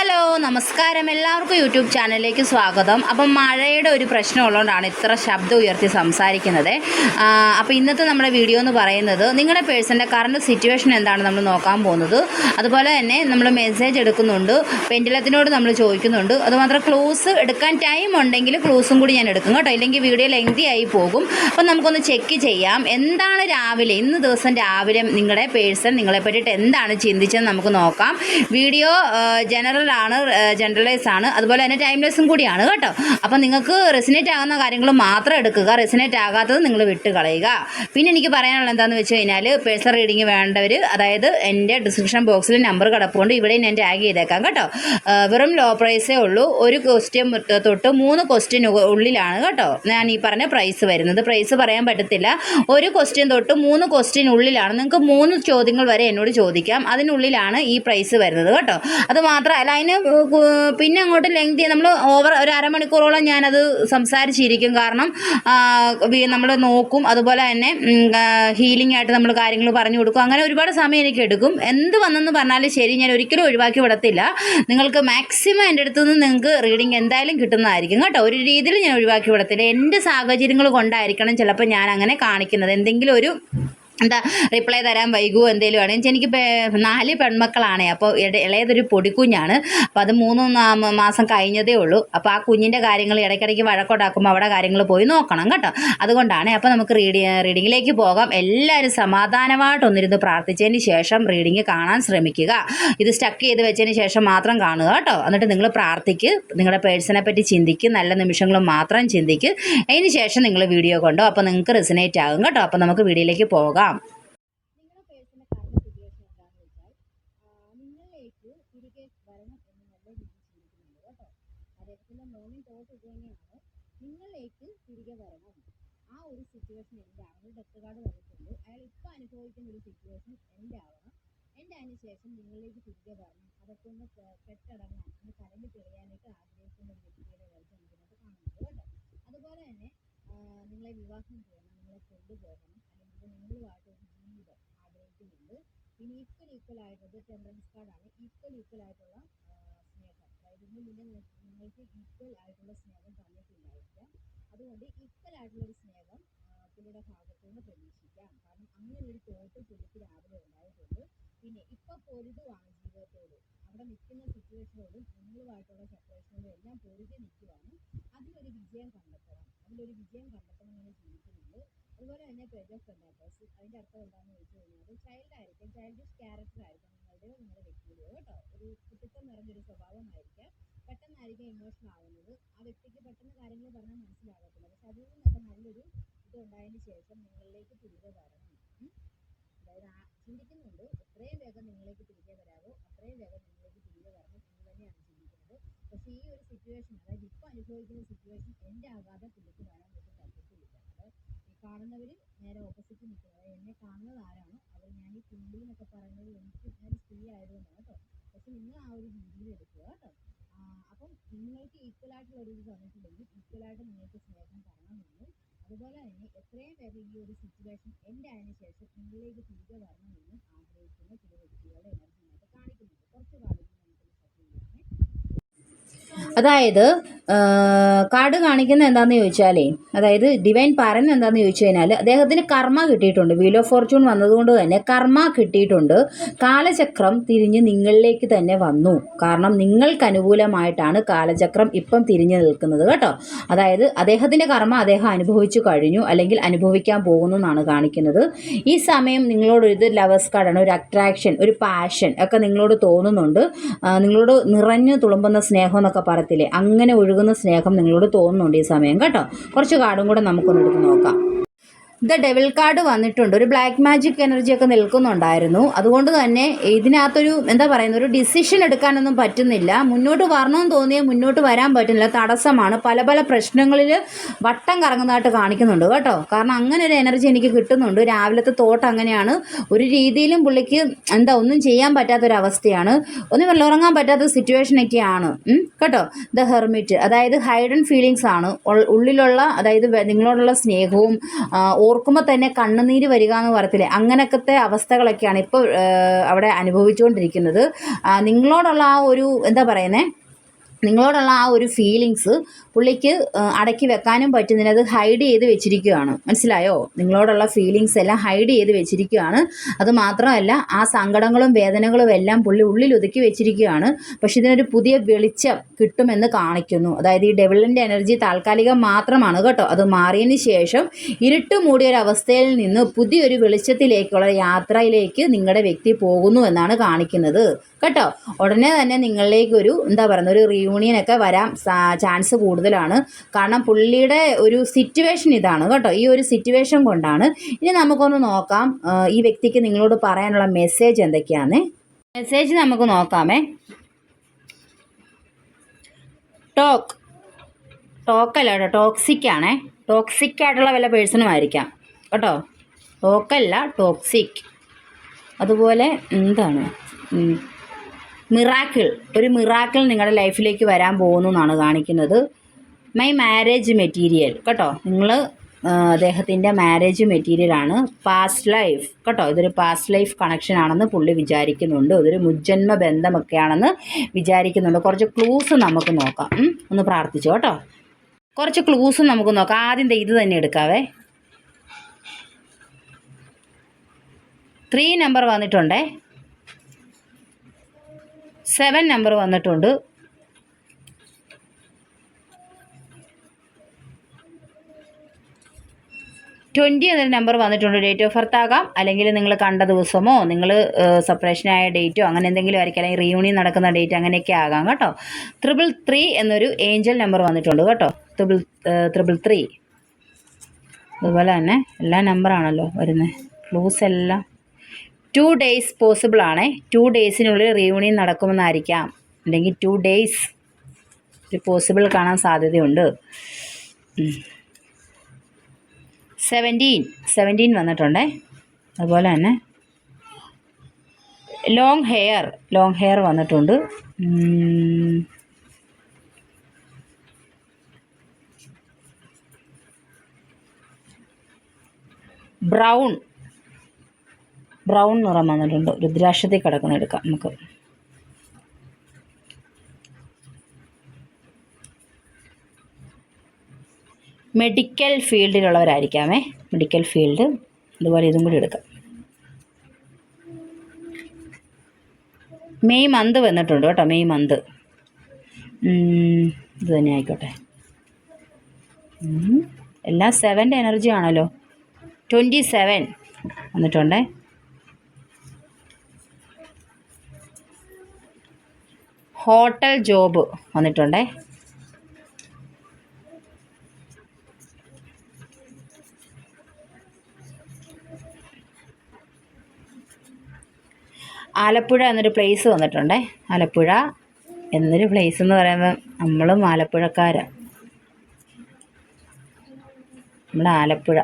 Hello നമസ്കാരം. എല്ലാവർക്കും YouTube ചാനലിലേക്ക് സ്വാഗതം. അപ്പം മഴയുടെ ഒരു പ്രശ്നം ഉള്ളതുകൊണ്ടാണ് ഇത്ര ശബ്ദം ഉയർത്തി സംസാരിക്കുന്നത്. അപ്പോൾ ഇന്നത്തെ നമ്മുടെ വീഡിയോ എന്ന് പറയുന്നത് നിങ്ങളുടെ പേഴ്സന്റെ കറണ്ട് സിറ്റുവേഷൻ എന്താണ് നമ്മൾ നോക്കാൻ പോകുന്നത്. അതുപോലെ തന്നെ നമ്മൾ മെസ്സേജ് എടുക്കുന്നുണ്ട്. പെൻഡിലത്തിനോട് നമ്മൾ ചോദിക്കുന്നുണ്ട്. അതുമാത്രം ക്ലോസ് എടുക്കാൻ ടൈം ഉണ്ടെങ്കിൽ ക്ലോസും കൂടി ഞാൻ എടുക്കും കേട്ടോ. ഇല്ലെങ്കിൽ വീഡിയോ ലെങ്തി ആയി പോകും. അപ്പം നമുക്കൊന്ന് ചെക്ക് ചെയ്യാം. എന്താണ് രാവിലെ ഇന്ന് ദിവസം രാവിലെ നിങ്ങളുടെ പേഴ്സൺ നിങ്ങളെ പറ്റിയിട്ട് എന്താണ് ചിന്തിച്ചത് നമുക്ക് നോക്കാം. വീഡിയോ ജനറൽ ആണ് ജനറലൈസ് ആണ്. അതുപോലെ തന്നെ ടൈംലെസ്സും കൂടിയാണ് കേട്ടോ. അപ്പം നിങ്ങൾക്ക് റെസിനേറ്റ് ആകുന്ന കാര്യങ്ങൾ മാത്രം എടുക്കുക. റെസിനേറ്റ് ആകാത്തത് നിങ്ങൾ വിട്ട് കളയുക പിന്നെ എനിക്ക് പറയാനുള്ള എന്താണെന്ന് വെച്ച് കഴിഞ്ഞാൽ പേഴ്സണൽ റീഡിങ് വേണ്ടവർ അതായത് എന്റെ ഡിസ്ക്രിപ്ഷൻ ബോക്സിൽ നമ്പർ കിടപ്പുണ്ട്. ഇവിടെ ഞാൻ ടാഗ് ചെയ്തേക്കാം കേട്ടോ. വെറും ലോ പ്രൈസേ ഉള്ളൂ. ഒരു ക്വസ്റ്റ്യൻ തൊട്ട് മൂന്ന് ക്വസ്റ്റ്യൻ ഉള്ളിലാണ് കേട്ടോ. ഞാൻ ഈ പറഞ്ഞ പ്രൈസ് വരുന്നത്. പ്രൈസ് പറയാൻ പറ്റത്തില്ല. ഒരു ക്വസ്റ്റ്യൻ തൊട്ട് മൂന്ന് ക്വസ്റ്റ്യൻ ഉള്ളിലാണ്. നിങ്ങൾക്ക് മൂന്ന് ചോദ്യങ്ങൾ വരെ എന്നോട് ചോദിക്കാം. അതിനുള്ളിലാണ് ഈ പ്രൈസ് വരുന്നത് കേട്ടോ. അത് മാത്രമല്ല അതിന് പിന്നെ അങ്ങോട്ട് ലെങ്തി നമ്മൾ ഓവർ ഒരു അരമണിക്കൂറോളം ഞാനത് സംസാരിച്ചിരിക്കും. കാരണം നമ്മൾ നോക്കും. അതുപോലെ തന്നെ ഹീലിംഗ് ആയിട്ട് നമ്മൾ കാര്യങ്ങൾ പറഞ്ഞു കൊടുക്കും. അങ്ങനെ ഒരുപാട് സമയം എനിക്ക് എടുക്കും. എന്ത് വന്നെന്ന് പറഞ്ഞാലും ശരി ഞാൻ ഒരിക്കലും ഒഴിവാക്കി വിടത്തില്ല. നിങ്ങൾക്ക് മാക്സിമം എന്റെ അടുത്ത് നിന്ന് നിങ്ങൾക്ക് റീഡിങ് എന്തായാലും കിട്ടുന്നതായിരിക്കും കേട്ടോ. ഒരു രീതിയിൽ ഞാൻ ഒഴിവാക്കി വിടത്തില്ല. എന്റെ സാഹചര്യങ്ങൾ കൊണ്ടായിരിക്കണം ചിലപ്പോൾ ഞാൻ അങ്ങനെ കാണിക്കുന്നത്. എന്തെങ്കിലും ഒരു എന്താ റിപ്ലൈ തരാൻ വൈകുമോ എന്തെങ്കിലും ആണ് എനിക്ക് നാല് പെൺമക്കളാണ്. അപ്പോൾ ഇളയതൊരു പൊടിക്കുഞ്ഞാണ്. അപ്പോൾ അത് മൂന്ന് മാസം കഴിഞ്ഞതേ ഉള്ളൂ. അപ്പോൾ ആ കുഞ്ഞിന്റെ കാര്യങ്ങൾ ഇടയ്ക്കിടയ്ക്ക് വഴക്കുണ്ടാക്കുമ്പോൾ അവിടെ കാര്യങ്ങൾ പോയി നോക്കണം കേട്ടോ. അതുകൊണ്ടാണ്. അപ്പോൾ നമുക്ക് റീഡി റീഡിങ്ങിലേക്ക് പോകാം. എല്ലാവരും സമാധാനമായിട്ടൊന്നിരുന്ന് പ്രാർത്ഥിച്ചതിന് ശേഷം റീഡിങ് കാണാൻ ശ്രമിക്കുക. ഇത് സ്റ്റക്ക് ചെയ്ത് വെച്ചതിന് ശേഷം മാത്രം കാണുക കേട്ടോ. എന്നിട്ട് നിങ്ങൾ പ്രാർത്ഥിക്ക്. നിങ്ങളുടെ പേഴ്സണെ പറ്റി ചിന്തിക്ക്. നല്ല നിമിഷങ്ങൾ മാത്രം ചിന്തിക്ക്. അതിന് ശേഷം നിങ്ങൾ വീഡിയോ കൊണ്ടോ. അപ്പോൾ നിങ്ങൾക്ക് റെസിനേറ്റ് ആകും കേട്ടോ. അപ്പോൾ നമുക്ക് വീഡിയോയിലേക്ക് പോകാം നിങ്ങളുടെ പേഴ്സണൽ കറണ്ട് സിറ്റുവേഷൻ എന്താണെന്ന് വെച്ചാൽ ആ, നിങ്ങളിലേക്ക് തിരികെ വരണം എന്ന് നല്ല രീതിയിൽ ചിന്തിക്കുന്നുണ്ട് കേട്ടോ അദ്ദേഹത്തിന്റെ മോർണിംഗ് തോട്ട് ഇത് തന്നെയാണ് നിങ്ങളിലേക്ക് തിരികെ വരണം ആ ഒരു സിറ്റുവേഷൻ എന്റെ ആവണം ഡെത്ത് കാർഡ് വന്നിട്ടുണ്ട്. അയാൾ ഇപ്പൊ അനുഭവിക്കുന്ന ഒരു സിറ്റുവേഷൻ എന്റെ ആവണം. എന്റെ അതിന് ശേഷം നിങ്ങളിലേക്ക് തിരികെ വരണം. അതൊക്കെ ഒന്ന് കെട്ടടങ്ങാൻ ഒന്ന് കരണ്ട് തെളിയാനായിട്ട് ആഗ്രഹിക്കുന്ന ഒരു വ്യക്തിയുടെ കാര്യം ഇതിനകത്ത് കാണുന്നത് കേട്ടോ. അതുപോലെ തന്നെ നിങ്ങളെ വിവാഹം ചെയ്യണം നിങ്ങളെ കൊണ്ടുപോകണം അല്ലെങ്കിൽ നിങ്ങളുമായിട്ട് ഒരു ജീവിതം ആഗ്രഹിക്കുന്നുണ്ട്. പിന്നെ ഈക്വൽ ഈക്വൽ ആയിട്ടുള്ളത് ടെമ്പറൻസ് കാർഡാണ് ഈക്വൽ ഈക്വൽ ആയിട്ടുള്ള സ്നേഹം. അതായത് ഇതിന് മുന്നേ നിങ്ങൾക്ക് ഈക്വൽ ആയിട്ടുള്ള സ്നേഹം തന്നിട്ടില്ലായിരിക്കാം അതുകൊണ്ട് ഈക്വൽ ആയിട്ടുള്ള ഒരു സ്നേഹം നിന്ന് പ്രതീക്ഷിക്കാം കാരണം അങ്ങനെ ഒരു തോട്ട് പുള്ളിക്ക് രാവിലെ ഉണ്ടായിട്ടുണ്ട്. പിന്നെ ഇപ്പൊ പൊരുതുവാണ് ജീവിതത്തോട് അവിടെ നിൽക്കുന്ന സിറ്റുവേഷനോടും നിങ്ങളുമായിട്ടുള്ള സെപ്പറേഷനോടും എല്ലാം പൊരുതി നിൽക്കുവാണ്. അതിലൊരു വിജയം കണ്ടെത്തണം. അതിലൊരു വിജയം കണ്ടെത്തണം എന്ന് ചിന്തിക്കുന്നുണ്ട് അതുപോലെ തന്നെ പേജ് ഓഫ് പെൻഡാക്കേഴ്സ് അതിന്റെ അർത്ഥം എന്താണെന്ന് ചോദിച്ചു കഴിഞ്ഞാൽ ചൈൽഡ് ആയിരിക്കും. ചൈൽഡിഷ് ക്യാരക്ടർ ആയിരിക്കും നിങ്ങളുടെയോ നിങ്ങളുടെ വ്യക്തിയുടെയോ കേട്ടോ? ഒരു കുട്ടിത്തം നിറഞ്ഞൊരു സ്വഭാവമായിരിക്കാം. പെട്ടെന്നായിരിക്കും ഇമോഷണൽ ആവുന്നത്. ആ വ്യക്തിക്ക് പെട്ടെന്ന് കാര്യങ്ങൾ പറഞ്ഞാൽ മനസ്സിലാകത്തില്ല. പക്ഷെ അതിൽ നിന്നൊക്കെ നല്ലൊരു ഉണ്ടായതിന് ശേഷം നിങ്ങളിലേക്ക് തിരികെ വരണം. അതായത് ചിന്തിക്കുന്നുണ്ട് എത്രയും വേഗം നിങ്ങളിലേക്ക് തിരികെ വരാവോ അത്രയും വേഗം നിങ്ങളിലേക്ക് തിരികെ വരണം എന്ന് തന്നെയാണ് ചിന്തിക്കുന്നത്. പക്ഷേ ഈ ഒരു സിറ്റുവേഷൻ അതായത് ഇപ്പോൾ അനുഭവിക്കുന്ന സിറ്റുവേഷൻ എന്റെ ആകാതെ പുള്ളിക്ക് വരാൻ വേണ്ടി പറ്റത്തില്ല. അത് ഈ കാണുന്നവർ നേരെ ഓപ്പോസിറ്റ് നിൽക്കുന്നത് അതായത് എന്നെ കാണുന്നത് ആരാണോ അവർ ഞാൻ ഈ പുള്ളി എന്നൊക്കെ പറയുന്നത് എനിക്ക് ഞാൻ സ്ത്രീ ആയതുകൊണ്ടാണ് കേട്ടോ. പക്ഷെ നിങ്ങൾ ആ ഒരു രീതിയിൽ എടുക്കുക കേട്ടോ. അപ്പം നിങ്ങൾക്ക് ഈക്വൽ ആയിട്ടുള്ള ഒരു ഇത് തന്നിട്ടുണ്ടെങ്കിൽ ഈക്വൽ ആയിട്ട് നിങ്ങൾക്ക് സ്നേഹം തരണമെന്നും അതുപോലെ തന്നെ എത്രയും വേഗം ഈ ഒരു സിറ്റുവേഷൻ എന്റെ ആയതിന് ശേഷം നിങ്ങളിലേക്ക് തിരികെ വരണമെന്നും ആഗ്രഹിക്കുന്ന ചില വ്യക്തികളുടെ എനർജി കാണിക്കുന്നുണ്ട്. കുറച്ച് കാലം അതായത് കാർഡ് കാണിക്കുന്ന എന്താണെന്ന് ചോദിച്ചാലേ അതായത് ഡിവൈൻ പറയുന്നത് എന്താണെന്ന് ചോദിച്ചു കഴിഞ്ഞാൽ അദ്ദേഹത്തിന് കർമ്മ കിട്ടിയിട്ടുണ്ട്. വീൽ ഓഫ് ഫോർച്യൂൺ വന്നതുകൊണ്ട് തന്നെ കർമ്മ കിട്ടിയിട്ടുണ്ട്. കാലചക്രം തിരിഞ്ഞ് നിങ്ങളിലേക്ക് തന്നെ വന്നു. കാരണം നിങ്ങൾക്ക് അനുകൂലമായിട്ടാണ് കാലചക്രം ഇപ്പം തിരിഞ്ഞു നിൽക്കുന്നത് കേട്ടോ. അതായത് അദ്ദേഹത്തിന്റെ കർമ്മ അദ്ദേഹം അനുഭവിച്ചു കഴിഞ്ഞു അല്ലെങ്കിൽ അനുഭവിക്കാൻ പോകുന്നു എന്നാണ് കാണിക്കുന്നത്. ഈ സമയം നിങ്ങളോട് ഇത് ലവേഴ്സ് കാർഡാണ് ഒരു അട്രാക്ഷൻ ഒരു പാഷൻ ഒക്കെ നിങ്ങളോട് തോന്നുന്നുണ്ട്. നിങ്ങളോട് നിറഞ്ഞു തുളുമ്പുന്ന സ്നേഹം എന്നൊക്കെ പറയത്തില്ലേ അങ്ങനെ ഒഴുകുന്ന സ്നേഹം നിങ്ങളോട് തോന്നുന്നുണ്ട് ഈ സമയം കേട്ടോ? കുറച്ച് കാർഡും കൂടെ നമുക്കൊന്ന് എടുത്ത് നോക്കാം. ദ ഡെവൽ കാർഡ് വന്നിട്ടുണ്ട്. ഒരു ബ്ലാക്ക് മാജിക് എനർജി ഒക്കെ നിൽക്കുന്നുണ്ടായിരുന്നു. അതുകൊണ്ട് തന്നെ ഇതിനകത്തൊരു എന്താ പറയുന്നത് ഒരു ഡിസിഷൻ എടുക്കാനൊന്നും പറ്റുന്നില്ല. മുന്നോട്ട് വരണമെന്ന് തോന്നിയാൽ മുന്നോട്ട് വരാൻ പറ്റുന്നില്ല. തടസ്സമാണ്. പല പല പ്രശ്നങ്ങളിൽ വട്ടം കറങ്ങുന്നതായിട്ട് കാണിക്കുന്നുണ്ട് കേട്ടോ. കാരണം അങ്ങനെ ഒരു എനർജി എനിക്ക് കിട്ടുന്നുണ്ട്. രാവിലത്തെ തോട്ട് അങ്ങനെയാണ്. ഒരു രീതിയിലും പുള്ളിക്ക് എന്താ ഒന്നും ചെയ്യാൻ പറ്റാത്തൊരവസ്ഥയാണ്. ഒന്നും വെള്ളുറങ്ങാൻ പറ്റാത്ത സിറ്റുവേഷനൊക്കെയാണ് കേട്ടോ? The hermit. അതായത് ഹൈഡൻ ഫീലിങ്സ് ആണ്. ഉള്ളിലുള്ള അതായത് നിങ്ങളോടുള്ള സ്നേഹവും ഓർക്കുമ്പോൾ തന്നെ കണ്ണുനീര് വരിക എന്ന് പറയത്തില്ലേ? അങ്ങനത്തെ അവസ്ഥകളൊക്കെയാണ് ഇപ്പോൾ അവിടെ അനുഭവിച്ചുകൊണ്ടിരിക്കുന്നത്. നിങ്ങളോടുള്ള ആ ഒരു എന്താ പറയുന്നത് നിങ്ങളോടുള്ള ആ ഒരു ഫീലിങ്സ് പുള്ളിക്ക് അടക്കി വെക്കാനും പറ്റുന്നില്ല. അത് ഹൈഡ് ചെയ്ത് വെച്ചിരിക്കുകയാണ്. മനസ്സിലായോ? നിങ്ങളോടുള്ള ഫീലിങ്സ് എല്ലാം ഹൈഡ് ചെയ്ത് വെച്ചിരിക്കുകയാണ്. അത് മാത്രമല്ല ആ സങ്കടങ്ങളും വേദനകളും എല്ലാം പുള്ളി ഉള്ളിൽ ഒതുക്കി വെച്ചിരിക്കുകയാണ്. പക്ഷെ ഇതിനൊരു പുതിയ വെളിച്ചം കിട്ടുമെന്ന് കാണിക്കുന്നു. അതായത് ഈ ഡെവിളിന്റെ എനർജി താൽക്കാലികം മാത്രമാണ് കേട്ടോ. അത് മാറിയതിന് ശേഷം ഇരുട്ട് മൂടിയൊരവസ്ഥയിൽ നിന്ന് പുതിയൊരു വെളിച്ചത്തിലേക്കുള്ള യാത്രയിലേക്ക് നിങ്ങളുടെ വ്യക്തി പോകുന്നു എന്നാണ് കാണിക്കുന്നത്. കേട്ടോ? ഉടനെ തന്നെ നിങ്ങളിലേക്ക് ഒരു എന്താ പറയുന്നത് ഒരു റിയൂണിയൻ ഒക്കെ വരാൻ ചാൻസ് കൂടുതലാണ്. കാരണം പുള്ളിയുടെ ഒരു സിറ്റുവേഷൻ ഇതാണ് കേട്ടോ. ഈ ഒരു സിറ്റുവേഷൻ കൊണ്ടാണ്. ഇനി നമുക്കൊന്ന് നോക്കാം. ഈ വ്യക്തിക്ക് നിങ്ങളോട് പറയാനുള്ള മെസ്സേജ് എന്തൊക്കെയാണ് മെസ്സേജ് നമുക്ക് നോക്കാമേ. ടോക്ക് ടോക്കല്ല കേട്ടോ. ടോക്സിക് ആണേ. ടോക്സിക് ആയിട്ടുള്ള വല്ല പേഴ്സണും ആയിരിക്കാം. കേട്ടോ. ടോക്കല്ല ടോക്സിക് അതുപോലെ എന്താണ്? മിറാക്കിൾ. ഒരു മിറാക്കിൾ നിങ്ങളുടെ ലൈഫിലേക്ക് വരാൻ പോകുന്നു എന്നാണ് കാണിക്കുന്നത്. മൈ മാരേജ് മെറ്റീരിയൽ കേട്ടോ നിങ്ങൾ അദ്ദേഹത്തിന്റെ മാരേജ് മെറ്റീരിയലാണ് പാസ്റ്റ് ലൈഫ് കേട്ടോ ഇതൊരു പാസ്റ്റ് ലൈഫ് കണക്ഷൻ ആണെന്ന് പുള്ളി വിചാരിക്കുന്നുണ്ട്. ഇതൊരു മുജ്ജന്മ ബന്ധമൊക്കെയാണെന്ന് വിചാരിക്കുന്നുണ്ട്. കുറച്ച് ക്ലൂസ് നമുക്ക് നോക്കാം. ഒന്ന് പ്രാർത്ഥിച്ചു കേട്ടോ. കുറച്ച് ക്ലൂസ് നമുക്ക് നോക്കാം. ആദ്യം ഇത് തന്നെ എടുക്കാവേ. ത്രീ നമ്പർ വന്നിട്ടുണ്ടേ. സെവൻ നമ്പർ വന്നിട്ടുണ്ട്. ട്വന്റി എന്നൊരു നമ്പർ വന്നിട്ടുണ്ട്. ഡേറ്റ് ഓഫ് ബർത്ത് ആകാം. അല്ലെങ്കിൽ നിങ്ങൾ കണ്ട ദിവസമോ നിങ്ങൾ സെപ്പറേഷനായ ഡേറ്റോ അങ്ങനെ എന്തെങ്കിലും ആയിരിക്കും. അല്ലെങ്കിൽ റീയൂണിയൻ നടക്കുന്ന ഡേറ്റ് അങ്ങനെയൊക്കെ ആകാം കേട്ടോ. ത്രിപിൾ ത്രീ എന്നൊരു ഏഞ്ചൽ നമ്പർ വന്നിട്ടുണ്ട് കേട്ടോ. ത്രിപിൾ ത്രിപിൾ ത്രീ അതുപോലെ തന്നെ എല്ലാ നമ്പറാണല്ലോ വരുന്നത്. ക്ലൂസ് എല്ലാം. ടു ഡേയ്സ് പോസിബിൾ ആണേ. ടു ഡേയ്സിനുള്ളിൽ റീയൂണിയൻ നടക്കുമെന്നായിരിക്കാം. അല്ലെങ്കിൽ ടു ഡേയ്സ് ഒരു പോസിബിൾ കാണാൻ സാധ്യതയുണ്ട്. സെവന്റീൻ സെവന്റീൻ വന്നിട്ടുണ്ടേ. അതുപോലെ തന്നെ ലോങ് ഹെയർ ലോങ് ഹെയർ വന്നിട്ടുണ്ട്. ബ്രൗൺ ബ്രൗൺ നിറം വന്നിട്ടുണ്ട്. രുദ്രാക്ഷത്തിൽ കിടക്കുന്ന എടുക്കാം നമുക്ക്. മെഡിക്കൽ ഫീൽഡിലുള്ളവരായിരിക്കാമേ മെഡിക്കൽ ഫീൽഡ് അതുപോലെ ഇതും കൂടി എടുക്കാം. മെയ് മന്ത് വന്നിട്ടുണ്ട് കേട്ടോ. May month. ഇത് തന്നെ ആയിക്കോട്ടെ. എല്ലാം സെവന്റെ എനർജി ആണല്ലോ. ട്വന്റി സെവൻ വന്നിട്ടുണ്ടേ. ഹോട്ടൽ ജോബ് വന്നിട്ടുണ്ടേ. ആലപ്പുഴ എന്നൊരു പ്ലേസ് വന്നിട്ടുണ്ടേ. ആലപ്പുഴ എന്നൊരു പ്ലേസ് എന്ന് പറയുമ്പോൾ നമ്മളും ആലപ്പുഴക്കാരാണ് നമ്മുടെ ആലപ്പുഴ.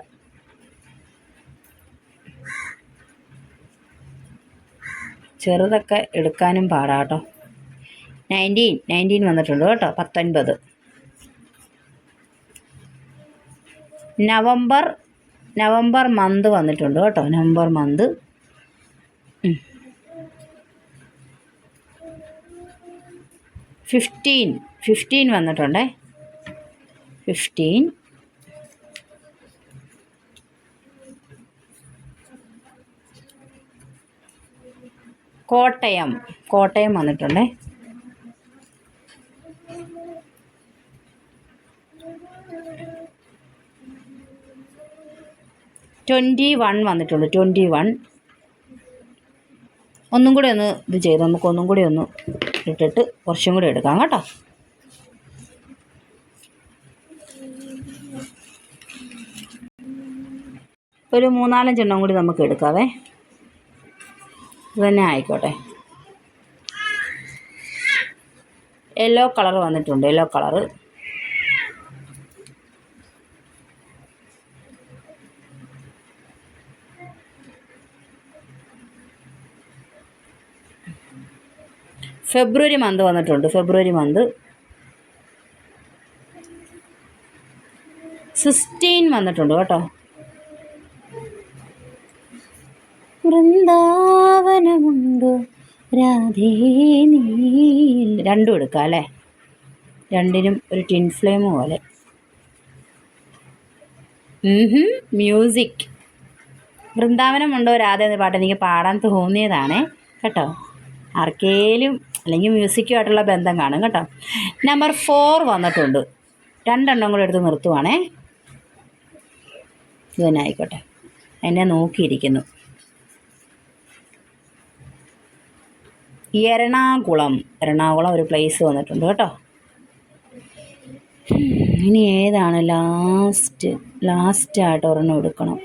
ചെറുതൊക്കെ എടുക്കാനും പാടാട്ടോ. നയന്റീൻ നയന്റീൻ വന്നിട്ടുണ്ട് കേട്ടോ പത്തൊൻപത്. നവംബർ നവംബർ മന്ത് വന്നിട്ടുണ്ട് കേട്ടോ നവംബർ മന്ത്. ഫിഫ്റ്റീൻ ഫിഫ്റ്റീൻ വന്നിട്ടുണ്ടേ. ഫിഫ്റ്റീൻ. കോട്ടയം കോട്ടയം വന്നിട്ടുണ്ടേ. ട്വന്റി വൺ വന്നിട്ടുള്ളൂ. Twenty one. ഒന്നും കൂടി ഒന്ന് ഇത് ചെയ്ത് നമുക്ക് ഒന്നും കൂടി ഒന്ന് ഇട്ടിട്ട് കുറച്ചും കൂടി എടുക്കാം കേട്ടോ. ഒരു മൂന്നാലഞ്ചെണ്ണം കൂടി നമുക്ക് എടുക്കാവേ. ഇത് തന്നെ ആയിക്കോട്ടെ. യെല്ലോ കളർ വന്നിട്ടുണ്ട്. യെല്ലോ കളറ് ഫെബ്രുവരി മന്ത് വന്നിട്ടുണ്ട് ഫെബ്രുവരി മന്ത്. സിക്സ്റ്റീൻ വന്നിട്ടുണ്ട് കേട്ടോ. വൃന്ദാവനമുണ്ടോ രാധേ രണ്ടും എടുക്കാം അല്ലേ? രണ്ടിനും ഒരു ടിൻ ഫ്ലെയിം പോലെ. മ്യൂസിക്. വൃന്ദാവനമുണ്ടോ രാധേ എന്ന പാട്ട് എനിക്ക് പാടാൻ തോന്നിയതാണേ. കേട്ടോ. ആർക്കേലും അല്ലെങ്കിൽ മ്യൂസിക്കുമായിട്ടുള്ള ബന്ധം കാണും കേട്ടോ. നമ്പർ ഫോർ വന്നിട്ടുണ്ട്. രണ്ടെണ്ണം കൂടെ എടുത്ത് നിർത്തുവാണേ. ഇതന്നെ തന്നെ ആയിക്കോട്ടെ. എന്നെ നോക്കിയിരിക്കുന്നു. എറണാകുളം. എറണാകുളം ഒരു പ്ലേസ് വന്നിട്ടുണ്ട് കേട്ടോ. ഇനി ഏതാണ് ലാസ്റ്റ് ലാസ്റ്റായിട്ട് ഒരെണ്ണം എടുക്കണം.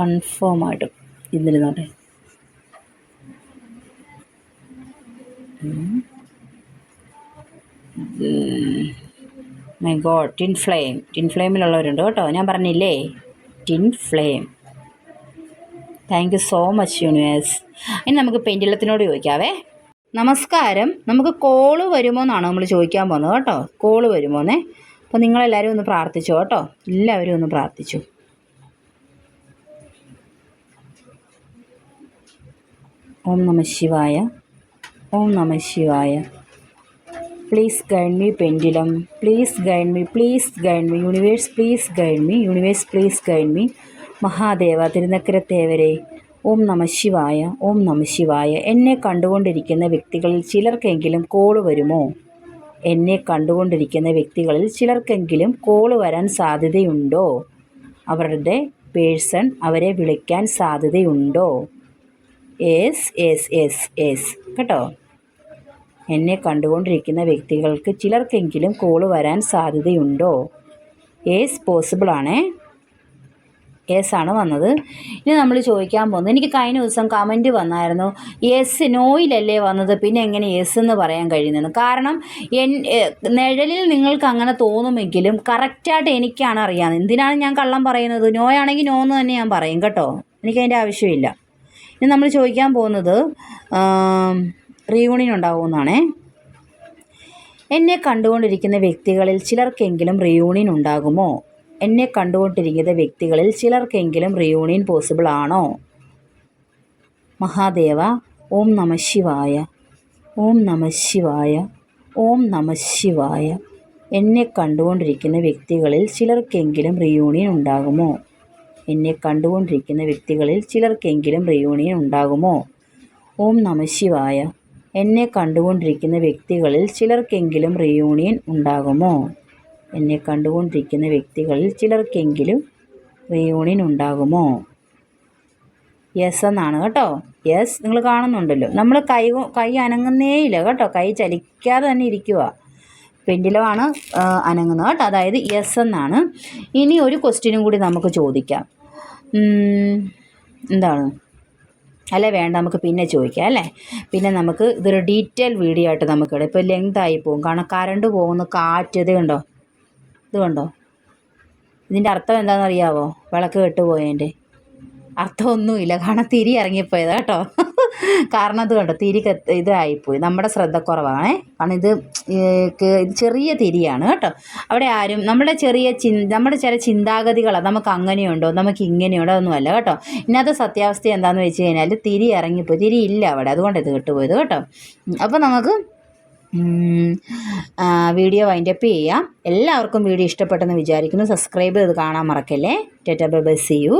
കൺഫേം ആയിട്ട്. ഇതിരുന്നോട്ടെ my god twin flame twin ഫ്ലെയിമിലുള്ളവരുണ്ട് കേട്ടോ. ഞാൻ പറഞ്ഞില്ലേ? Twin flame thank you so much universe ഇനി നമുക്ക് പെൻഡിലത്തിനോട് ചോദിക്കാവേ. നമസ്കാരം. നമുക്ക് കോൾ വരുമോ എന്നാണ് നമ്മൾ ചോദിക്കാൻ പോകുന്നത് കേട്ടോ. കോൾ വരുമോന്നേ അപ്പോൾ നിങ്ങളെല്ലാവരും ഒന്ന് പ്രാർത്ഥിച്ചു കേട്ടോ. എല്ലാവരും ഒന്ന് പ്രാർത്ഥിച്ചു. ഓം നമ ശിവായ. ഓം നമ ശിവായ. Please guide me pendulum please guide me please guide me universe please guide me universe please guide me Mahadeva തിരുനക്കരത്തേവരെ ഓം നമ ശിവായ ഓം നമ ശിവായ. എന്നെ കണ്ടുകൊണ്ടിരിക്കുന്ന വ്യക്തികളിൽ ചിലർക്കെങ്കിലും കോൾ വരുമോ? എന്നെ കണ്ടുകൊണ്ടിരിക്കുന്ന വ്യക്തികളിൽ ചിലർക്കെങ്കിലും കോൾ വരാൻ സാധ്യതയുണ്ടോ? അവരുടെ പേഴ്സൺ അവരെ വിളിക്കാൻ സാധ്യതയുണ്ടോ? എസ് എസ് എസ് എസ് കേട്ടോ? എന്നെ കണ്ടുകൊണ്ടിരിക്കുന്ന വ്യക്തികൾക്ക് ചിലർക്കെങ്കിലും കോൾ വരാൻ സാധ്യതയുണ്ടോ? ഏസ് പോസിബിൾ ആണേ. യെസ് ആണ് വന്നത്. ഇനി നമ്മൾ ചോദിക്കാൻ പോകുന്നത് എനിക്ക് കഴിഞ്ഞ ദിവസം കമന്റ് വന്നായിരുന്നു യെസ് നോയിലല്ലേ വന്നത്? പിന്നെ എങ്ങനെ യെസ് എന്ന് പറയാൻ കഴിയുന്നത് കാരണം എൻ നിഴലിൽ നിങ്ങൾക്ക് അങ്ങനെ തോന്നുമെങ്കിലും കറക്റ്റായിട്ട് എനിക്കാണ് അറിയാവുന്നത് എന്തിനാണ് ഞാൻ കള്ളം പറയുന്നത്? നോ ആണെങ്കിൽ നോ എന്ന് തന്നെ ഞാൻ പറയും കേട്ടോ. എനിക്കതിന്റെ ആവശ്യമില്ല. ഇനി നമ്മൾ ചോദിക്കാൻ പോകുന്നത് റീയൂണിയൻ ഉണ്ടാവുമെന്നാണേ എന്നെ കണ്ടുകൊണ്ടിരിക്കുന്ന വ്യക്തികളിൽ ചിലർക്കെങ്കിലും റീയൂണിയൻ ഉണ്ടാകുമോ? എന്നെ കണ്ടുകൊണ്ടിരിക്കുന്ന വ്യക്തികളിൽ ചിലർക്കെങ്കിലും റീയൂണിയൻ പോസിബിൾ ആണോ? മഹാദേവ ഓം നമ ശിവായ. ഓം നമ ശിവായ. ഓം നമ ശിവായ. എന്നെ കണ്ടുകൊണ്ടിരിക്കുന്ന വ്യക്തികളിൽ ചിലർക്കെങ്കിലും റിയൂണിയൻ ഉണ്ടാകുമോ? എന്നെ കണ്ടുകൊണ്ടിരിക്കുന്ന വ്യക്തികളിൽ ചിലർക്കെങ്കിലും റിയൂണിയൻ ഉണ്ടാകുമോ? ഓം നമ ശിവായ. എന്നെ കണ്ടുകൊണ്ടിരിക്കുന്ന വ്യക്തികളിൽ ചിലർക്കെങ്കിലും റിയൂണിയൻ ഉണ്ടാകുമോ? എന്നെ കണ്ടുകൊണ്ടിരിക്കുന്ന വ്യക്തികളിൽ ചിലർക്കെങ്കിലും റിയൂണിയൻ ഉണ്ടാകുമോ? യെസ് എന്നാണ് കേട്ടോ. യെസ് നിങ്ങൾ കാണുന്നുണ്ടല്ലോ. നമ്മൾ കൈ കൊ- അനങ്ങുന്നേയില്ല കേട്ടോ. കൈ ചലിക്കാതെ തന്നെ ഇരിക്കുക പെൻഡിലമാണ് അനങ്ങുന്നത് കേട്ടോ. അതായത് യെസ് എന്നാണ്. ഇനി ഒരു ക്വസ്റ്റ്യനും കൂടി നമുക്ക് ചോദിക്കാം. എന്താണ്? അല്ല വേണ്ട നമുക്ക് പിന്നെ ചോദിക്കാം അല്ലേ? പിന്നെ നമുക്ക് ഇതൊരു ഡീറ്റെയിൽ വീഡിയോ ആയിട്ട് നമുക്ക് ഇടാം. ഇപ്പോൾ ലെങ്ത് ആയി പോകും. കാരണം കറണ്ട് പോകുന്ന കാറ്റ് ഇത് കണ്ടോ? ഇത് കണ്ടോ? ഇതിന്റെ അർത്ഥം എന്താണെന്ന് അറിയാവോ? വിളക്ക് കെട്ടുപോയതിന്റെ അർത്ഥമൊന്നുമില്ല. കാരണം തിരി ഇറങ്ങിപ്പോയതാ കേട്ടോ. കാരണം അത് കണ്ടോ തിരി കത്ത് ഇതായിപ്പോയി. നമ്മുടെ ശ്രദ്ധക്കുറവാണ് കാരണം ഇത് ഇത് ചെറിയ തിരിയാണ് കേട്ടോ. അവിടെ ആരും നമ്മുടെ ചെറിയ ചി നമ്മുടെ ചില ചിന്താഗതികളാണ് നമുക്ക് അങ്ങനെയുണ്ടോ നമുക്ക് ഇങ്ങനെയുണ്ടോ ഒന്നുമല്ല കേട്ടോ. ഇന്നത്തെ സത്യാവസ്ഥ എന്താണെന്ന് വെച്ച് കഴിഞ്ഞാൽ തിരി ഇറങ്ങിപ്പോയി. തിരി ഇല്ല അവിടെ. അതുകൊണ്ട് ഇത് കിട്ടുപോയത് കേട്ടോ. അപ്പോൾ നമുക്ക് വീഡിയോ വൈൻഡ് വീഡിയോ വൈൻഡപ്പ് ചെയ്യാം. എല്ലാവർക്കും വീഡിയോ ഇഷ്ടപ്പെട്ടെന്ന് വിചാരിക്കുന്നു. സബ്സ്ക്രൈബ് ചെയ്ത് കാണാൻ മറക്കല്ലേ. ടെറ്റ ബൈ സി യു